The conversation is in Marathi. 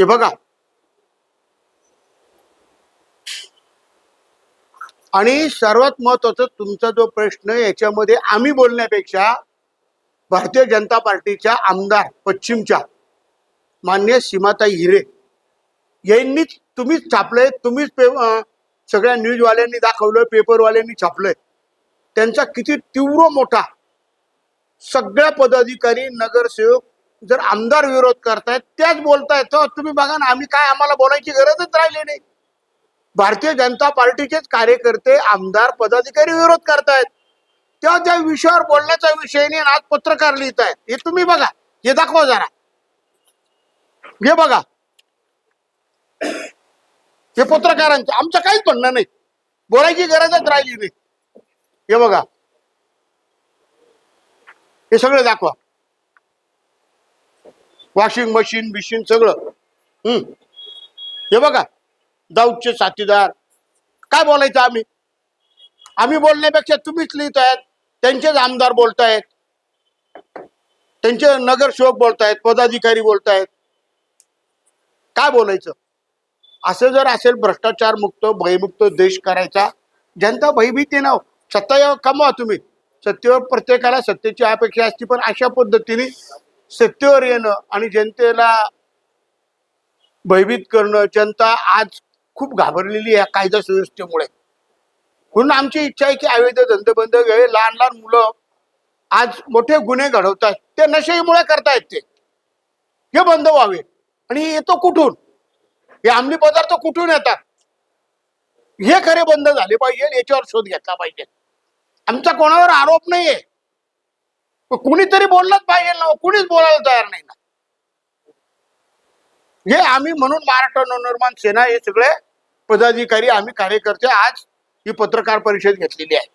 हे बघा. आणि सर्वात महत्वाचं तुमचा जो प्रश्न याच्यामध्ये आम्ही बोलण्यापेक्षा भारतीय जनता पार्टीच्या आमदार पश्चिमच्या मान्य सीमाताई हिरे यांनीच तुम्हीच छापलंय तुम्हीच पे सगळ्या न्यूजवाल्यांनी दाखवलं पेपरवाल्यांनी छापलंय. त्यांचा किती तीव्र मोठा सगळ्या पदाधिकारी नगरसेवक जर आमदार विरोध करतायत त्याच बोलतायत तर तुम्ही बघा ना आम्ही काय आम्हाला बोलायची गरजच राहिली नाही. भारतीय जनता पार्टीचेच कार्यकर्ते आमदार पदाधिकारी विरोध करतायत. तेव्हा त्या विषयावर बोलण्याचा विषय नाही आज पत्रकार लिहित आहेत. हे तुम्ही बघा. हे दाखवा जरा. हे बघा. हे पत्रकारांचं. आमचं काहीच म्हणणं नाही. बोलायची गरजच राहिली नाही. हे बघा. हे सगळं दाखवा. वॉशिंग मशीन बिशीन सगळं. हम्म. हे बघा दाऊदचे साथीदार. काय बोलायचं आम्ही? आम्ही बोलण्यापेक्षा तुम्हीच लिहित आहेत. त्यांचेच आमदार बोलतायत. त्यांचे नगरसेवक बोलतायत पदाधिकारी बोलतायत. काय बोलायचं? असं जर असेल भ्रष्टाचार मुक्त भयमुक्त देश करायचा जनता भयभीती नाव हो. सत्ता कमवा तुम्ही. सत्तेवर प्रत्येकाला सत्तेची अपेक्षा असते पण अशा पद्धतीने सत्तेवर येणं आणि जनतेला भयभीत करणं जनता आज खूप घाबरलेली आहे कायदा सुव्यवस्थेमुळे. म्हणून आमची इच्छा आहे की अवैध धंदे बंद घ्यावे लहान लहान मुलं आज मोठे गुन्हे घडवतात ते नशेमुळे करतायत ते. हे बंद व्हावे. आणि येतो कुठून? हे अंमली पदार्थ कुठून येतात? हे खरे बंद झाले पाहिजे याच्यावर शोध घेतला पाहिजे. आमचा कोणावर आरोप नाहीये. कुणीतरी बोललाच पाहिजे ना कुणीच बोलायला तयार नाही ना. हे आम्ही म्हणून महाराष्ट्र नवनिर्माण सेना हे सगळे पदाधिकारी आम्ही कार्यकर्ते आज ही पत्रकार परिषद घेतलेली आहे.